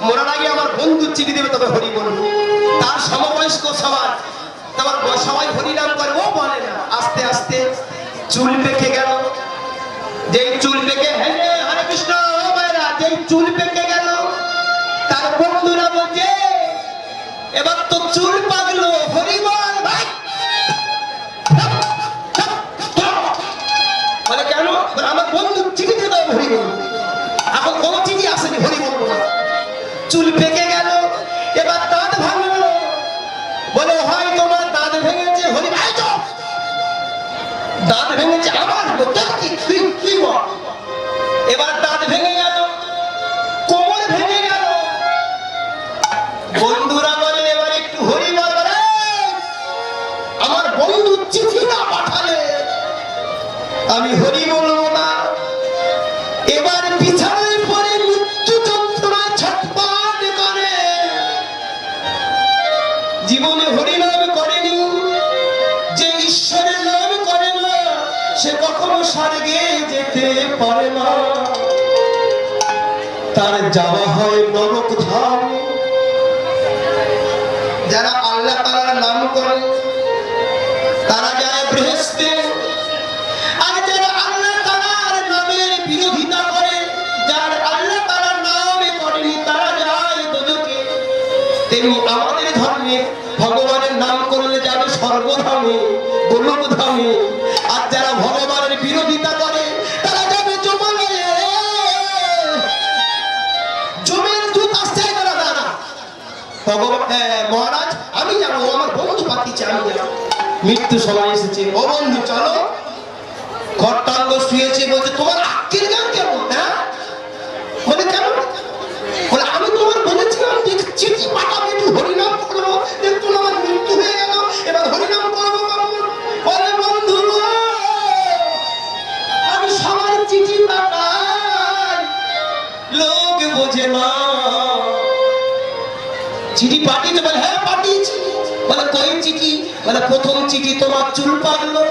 মরার আগে আমার বন্ধু চিঠি দেবে তবে হরি বলব তার সমবয়স্ক সবার। তোমার সবাই হরি নাম করে ও বলে না। আস্তে আস্তে চুল পেকে গেল। যেই চুল পেকে হ্যাঁ রে, হরে কৃষ্ণ যেই চুল পেকে গেল তার বন্ধুরা বলছে এবার তো চুল পাগলো হরি চুল পেকে গেল, এবার দাঁত ভাঙলো। বলে, হয় তোমার দাঁত ভেঙেছে হরি ভাই তো। দাঁত ভেঙেছে আমার? তুই বল? এবার দাঁত ভেঙে গেল, কোমর ভেঙে গেল। বন্ধুরা বলে, এবার একটু হরি বল, আমার বন্ধু চিঠি পাঠালে। আমি হরি যেতে পারে না। তার যাওয়া হয় নরক ধাম। যারা আল্লাহ তাআলার নাম করে, তারা যায় বৃহস্পতি। আর যারা আল্লাহ তাআলার নামের করে, যার আল্লাহ তাআলার নামে করেনি, তারা মৃত্যু সময় এসেছে। ও বন্ধু, চলো। ঘরটাঙ্গ শুয়েছে বলছে, তোমার আক্কেল গান কেমন হ্যাঁ? বলে কেন বলে, আমি তোমার বলেছিলাম যে চিঠি একটু হরিনাম করব আমার মৃত্যু হয়ে গেল। এবার হরিনাম করব বলে, বন্ধু আমি সবার চিঠি পাঠাই। লোক বোঝে না। চিঠি পাঠিয়েছে বলে হ্যাঁ? বলে কই চিঠি? মানে প্রথম চিঠি তোমার চুল পাগলো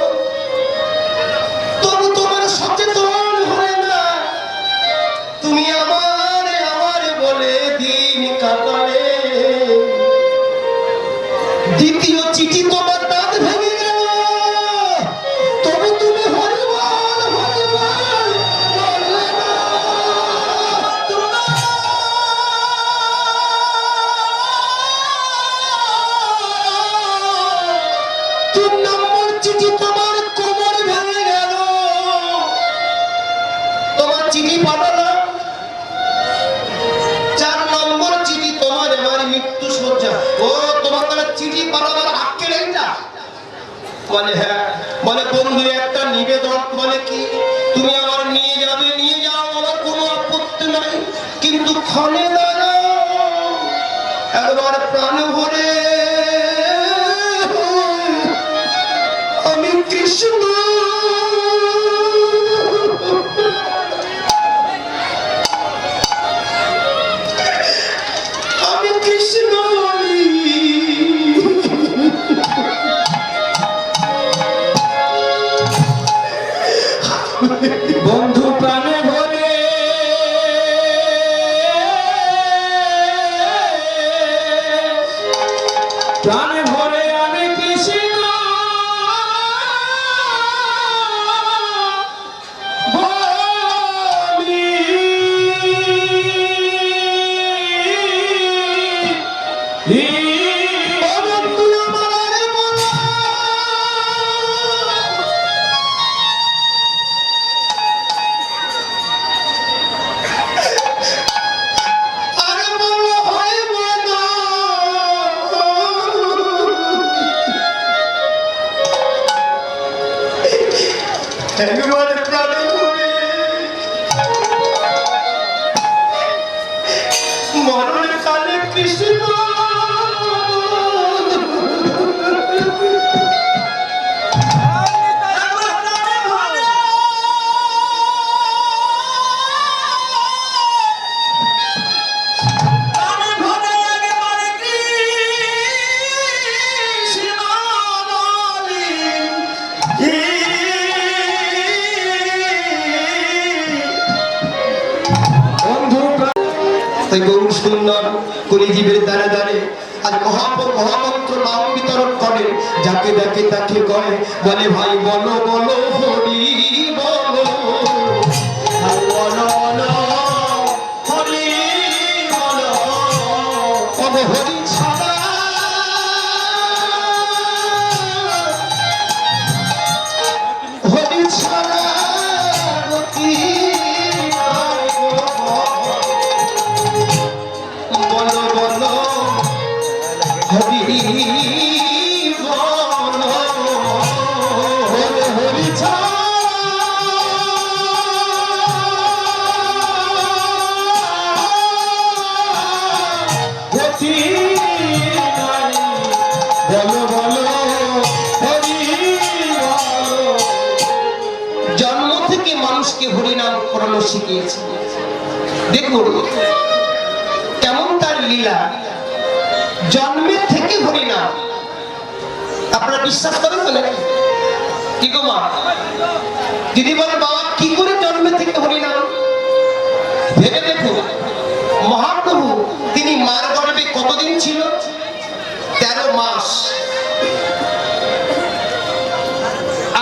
বলে হ্যাঁ। বলে, বন্ধু, একটা নিবেদন। বলে, কি? তুমি আমার নিয়ে যাবে, নিয়ে যাও আমার কোনো আপত্তি নাই। কিন্তু ক্ষণে দাঁড়াও একবার প্রাণ ভরে শিখিয়েছে। দেখুন, কেমন তার লীলা? জন্মের থেকে হরিনাম আপনারা বিশ্বাস করেন নাকি? কি গো মা? দিদি বলে, বাবা, কি করে জন্মে থেকে হরিনাম ভেবে দেখুন, মহাপ্রভু, তিনি মার গর্ভে কতদিন ছিল? তেরো মাস।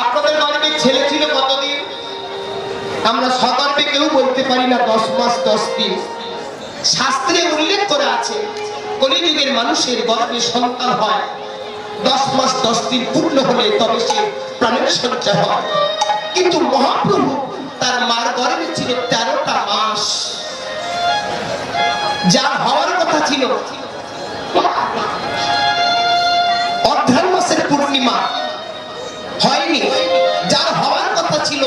আপনাদের গর্ভে ছেলে ছিল কতদিন? আমরা সগর্বে কেউ বলতে পারি না, দশ মাস, দশ দিন। শাস্ত্রে উল্লেখ করা আছে, কলিযুগের মানুষের গর্ভে সন্তান হয়। দশ মাস, দশ দিন পূর্ণ হলে তবে সে প্রাণের সঞ্চা হয়। কিন্তু মহাপ্রভু তার মার গর্ভে ছিল তেরোটা মাস। যার হওয়ার কথা ছিল। অধ্যায় মাসের পূর্ণিমা। হয়নি। যার হওয়ার কথা ছিল,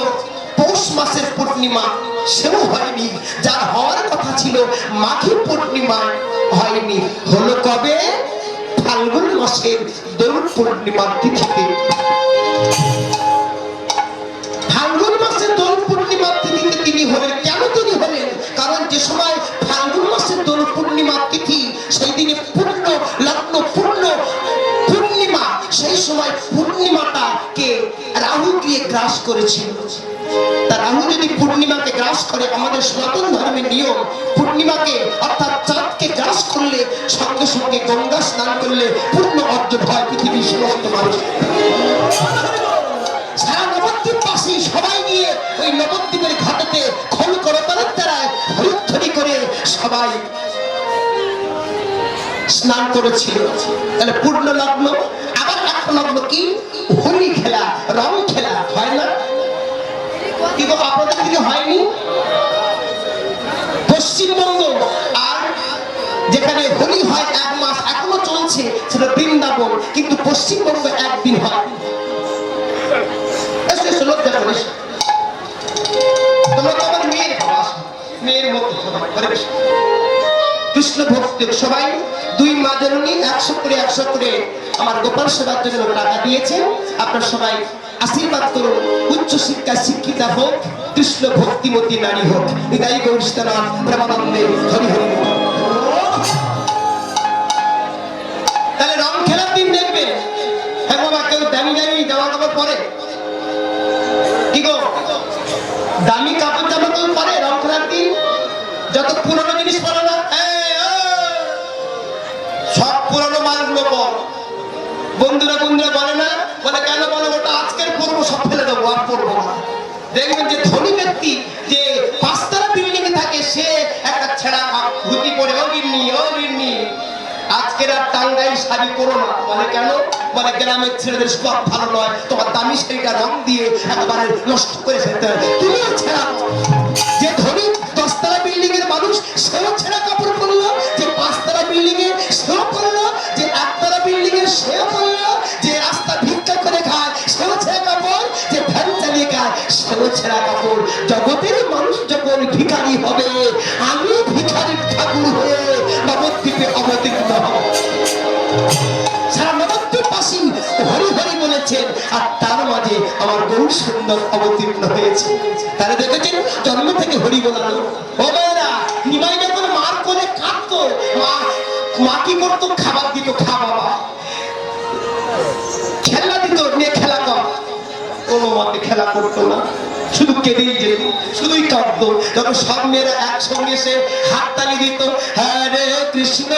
পৌষ মাসের পূর্ণিমা। সেও হয়নি। যার হওয়ার কথা ছিল, মাঘী পূর্ণিমা হয়নি। হলো কবে? ফাল্গুন মাসের দোল পূর্ণিমার তিথিতে। ফাল্গুন পূর্ণিমার তিথিতে তিনি হলেন। কেন তিনি হলেন? কারণ যে সময় ফাল্গুন মাসের দোল পূর্ণিমার তিথি, সেই দিনে পূর্ণ লগ্ন, পূর্ণ পূর্ণিমা, সেই সময় পূর্ণিমাটাকে রাহু গিয়ে গ্রাস করেছিল। তা রাহু যদি পূর্ণিমাকে গ্রাস করে, আমাদের সনাতন ধর্মের নিয়ম, পূর্ণিমাকে অর্থাৎ চাঁদকে গ্রাস করলে, সঙ্গে সঙ্গে গঙ্গা স্নান করলে পূর্ণ অর্জন হয় পৃথিবীর সমস্ত মানুষ। সবাই গিয়ে ওই নবদ্বীপের ঘাটেতে খোল করতালের দ্বারা করে সবাই স্নান করেছিল। তাহলে পূর্ণ লগ্ন আবার লগ্ন কি? হোলি খেলা, রং খেলা, হয় না? কিন্তু আপনাদের দিকে হয়নি। পশ্চিমবঙ্গ আর যেখানে হোলি হয় এক মাস এখনও চলছে সেটা বৃন্দাবন কিন্তু পশ্চিমবঙ্গ একদিন হয়। সবাই, দুই মা জননী একশো করে একশো করে আমার গোপাল সেবার জন্য টাকা আপনার সবাই আশীর্বাদ করুন। উচ্চ শিক্ষা শিক্ষিতা হোক, কৃষ্ণ ভক্তিমতী নারী হোক। বিদায়ী গৌরীষ্ঠনাথ প্রেমানন্দে হরি হরি। তাহলে রং খেলার দিন দেখবে। হ্যাঁ বাবা, কেউ দামি দামি জামা কাপড় পরে? কি গো? দামি কাপড় জামা পরে রং খেলার দিন? যত পুরনো জিনিস পরে না? সব পুরনো মালগুলো পর। বন্ধুরা বন্ধুরা বলে না? বলে, কেন আর পরবো না। দেখবেন যে ধনী ব্যক্তি যে পাঁচতলা বিল্ডিং এ থাকে, সে একটা ছেঁড়া ধুতি পরে, ও গিন্নি ও গিন্নি, আজকের আর টাঙ্গাই শাড়ি করো না। বলে কেন? বলে, গ্রামের ছেলেদের সব ভালো নয়। তোমার দামি শাড়িটা রং দিয়ে একেবারে নষ্ট করে ফেলতে তুমিও ছেঁড়া যে ধনী দশতলা বিল্ডিং এর মানুষ, সেও ছেঁড়া কাপড় পরলো। যে পাঁচতলা বিল্ডিং এ সেও খায় ছেঁড়া কাপড়। জগতের মানুষ যখন ভিখারি হবে, আমি ভিখারির ঠাকুর হয়ে নবদ্বীপে অবতীর্ণ হব। সারা নবদ্বীপবাসী হরি হরি বলেছেন, আর তার মাঝে আমার বহু সুন্দর অবতীর্ণ হয়েছে। তারা দেখেছেন, জন্ম থেকে হরি বলানো ও মেয়েরা, নিমাই যখন মার কোলে কাঁদতো, মা মা কি করতো? খাবার দিত, খা বাবা। খেলা দিত নিয়ে খেলা কর। কোনো মতে খেলা করতো না। শুধু কেঁদেই যেত শুধুই কাঁদতো যখন সামনেরা একসঙ্গে সে হাততালি দিত হ্যাঁ হরে কৃষ্ণ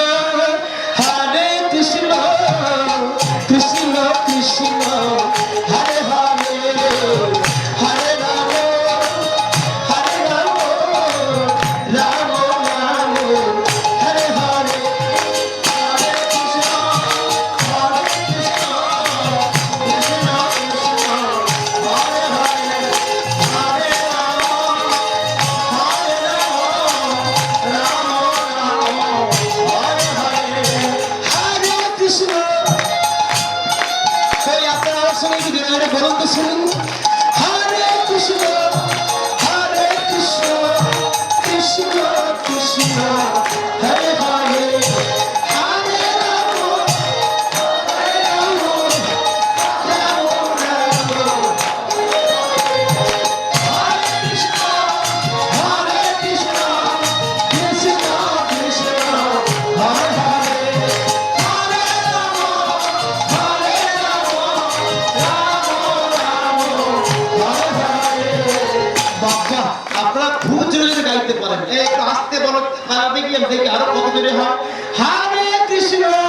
বরন্ত শুনুন থেকে আরও কত দূরে হয়? হরে কৃষ্ণ।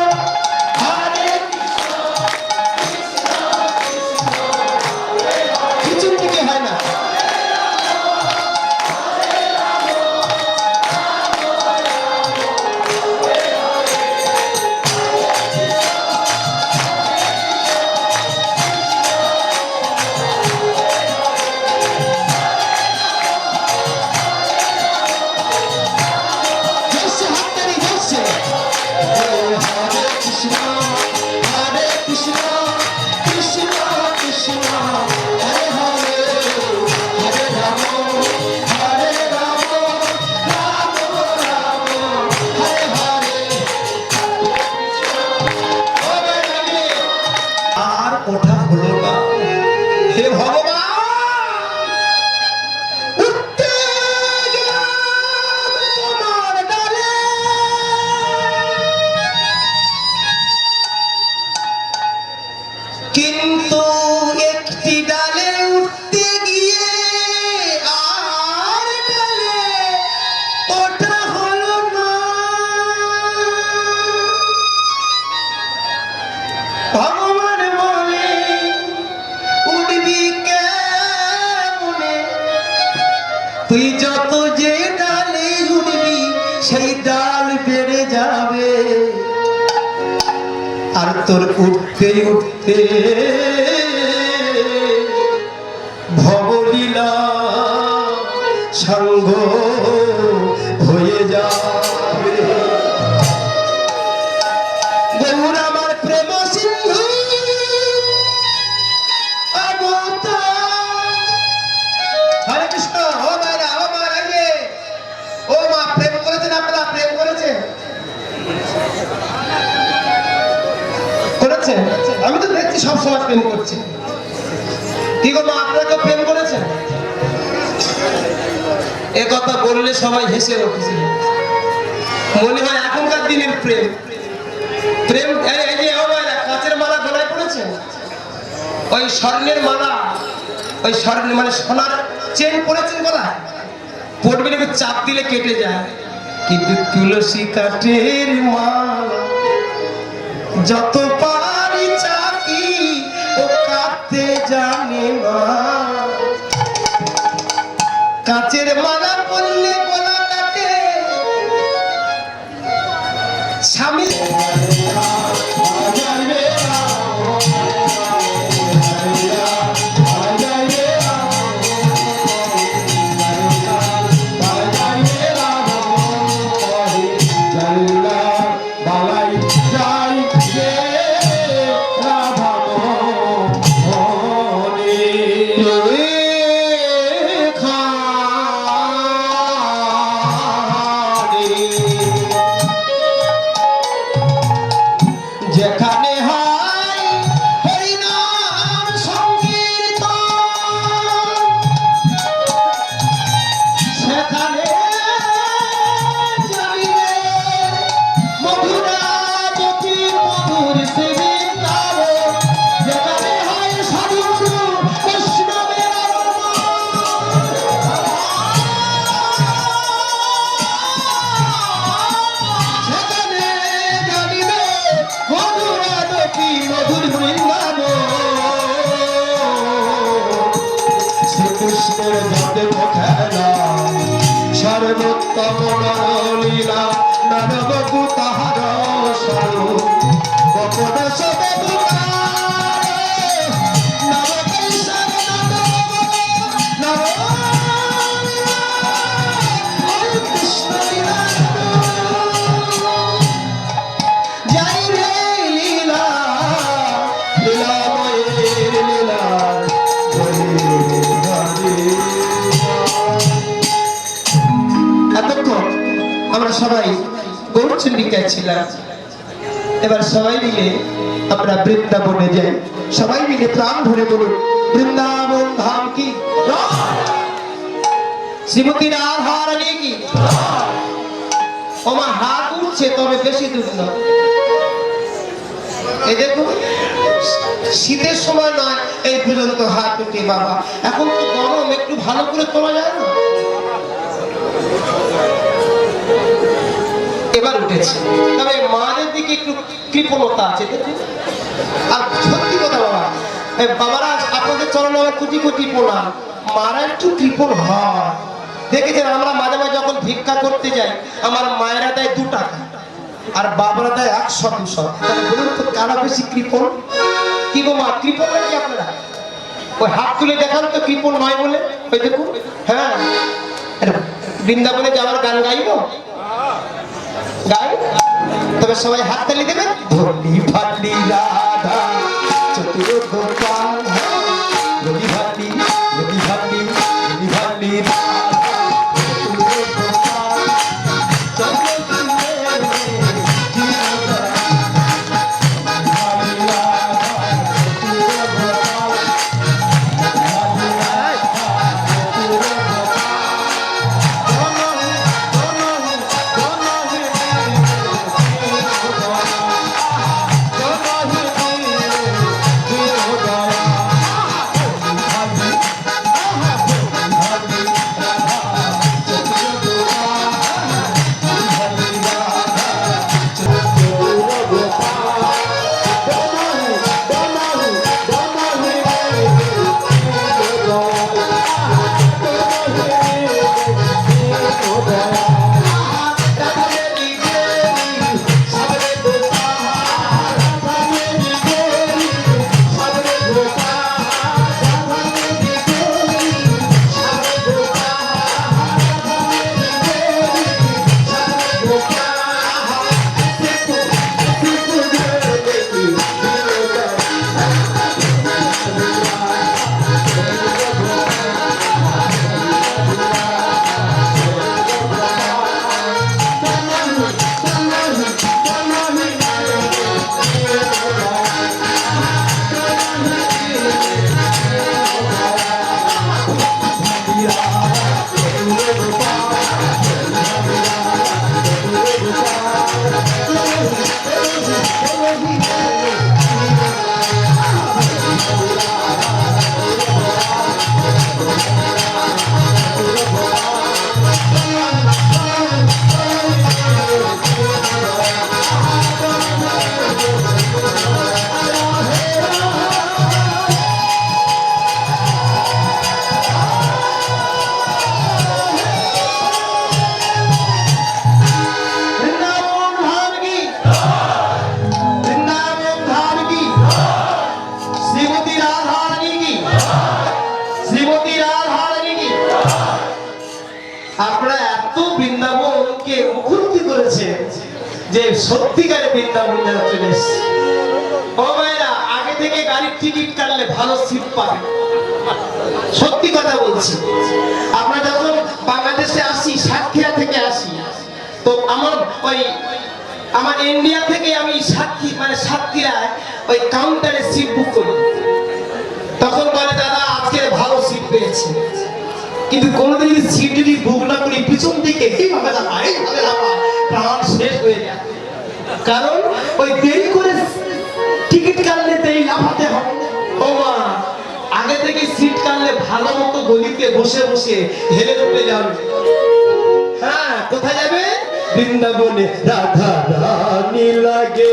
কিন্তু উঠতে উঠতে ভবলীলা সাঙ্গ হয়ে যায়। প্রেম করছে। কি আপনাকে প্রেম করেছে এ কথা বললে সবাই হেসে উঠেছিল মনে হয় এখনকার দিনের প্রেম। প্রেম কাঁচের মালা গলায় পড়েছে? ওই স্বর্ণের মালা, ওই স্বর্ণের মানে সোনার চেন পড়েছেন গলায়? পড়বে নাকি চাপ দিলে কেটে যায়? কিন্তু তুলসী কাঠের মালা যত পার জানি মা। কাচের মারা পড়লে এতক্ষণ আমরা সবাই গৌরচন্ডিকায় ছিলাম। এবার সবাই মিলে আমরা বৃন্দাবনে যাই। সবাই মিলে প্রাণ ভরে বলুন, বৃন্দাবন ধাম কি! শ্রীমতী রাধা রানী কি আমার হাত উঠছে, তবে বেশি দূর এই দেখুন শীতের সময় নয়, এই পর্যন্ত হাত উঠে বাবা। এখন তো গরম, একটু ভালো করে তোলা যায় না? এবার উঠেছে। তবে মাদের দিকে একটু কৃপণতা আছে আর সত্যি কথা বাবা বাবারা আপনাদের চরণে আমার কোটি কোটি প্রণাম। মারা একটু কৃপণ হয়। দেখেছেন, আমরা মাঝে মাঝে যখন ভিক্ষা করতে যাই, আমার মায়েরা দেয় দু টাকা। আর বাবারা দেয় একশো দুশো। তাহলে বলুন তো কারা বেশি কৃপণ? কি গো মা, কৃপণ নাকি আপনারা? ওই হাত তুলে দেখান তো কৃপণ নয় বলে। ওই দেখুন হ্যাঁ। বৃন্দাবনে যাওয়ার গান গাইব? গাই? তবে সবাই হাত তালি দেবেন? ধনি ফাটলি রাধা। টিকিট কাটলে ভালো সিট পাবে। সত্যি কথা বলছি। আমরা যখন বাংলাদেশে আসি, সাতক্ষীরা থেকে আসি, তো আমার ওই, আমার ইন্ডিয়া থেকে আমি সাতক্ষী মানে সাতক্ষীরায় ওই কাউন্টারে সিট বুক করি। তখন বলে, দাদা, আজকে ভালো সিট পেয়েছে। কিন্তু কোনোদিন যদি সিট যদি বুক না করি, পিছন দিকে এইভাবে লাফা এইভাবে লাফা প্রাণ শেষ হয়ে যায়। কারণ ওই দেরি করে টিকিট কাটলে দেরি লাফাতে হবে। ও মা, আগে থেকে সিট কাটলে ভালো মতো গলিতে বসে বসে হেলে চলে যাবে। হ্যাঁ কোথায় যাবে? বৃন্দাবনে রাধা রানী লাগে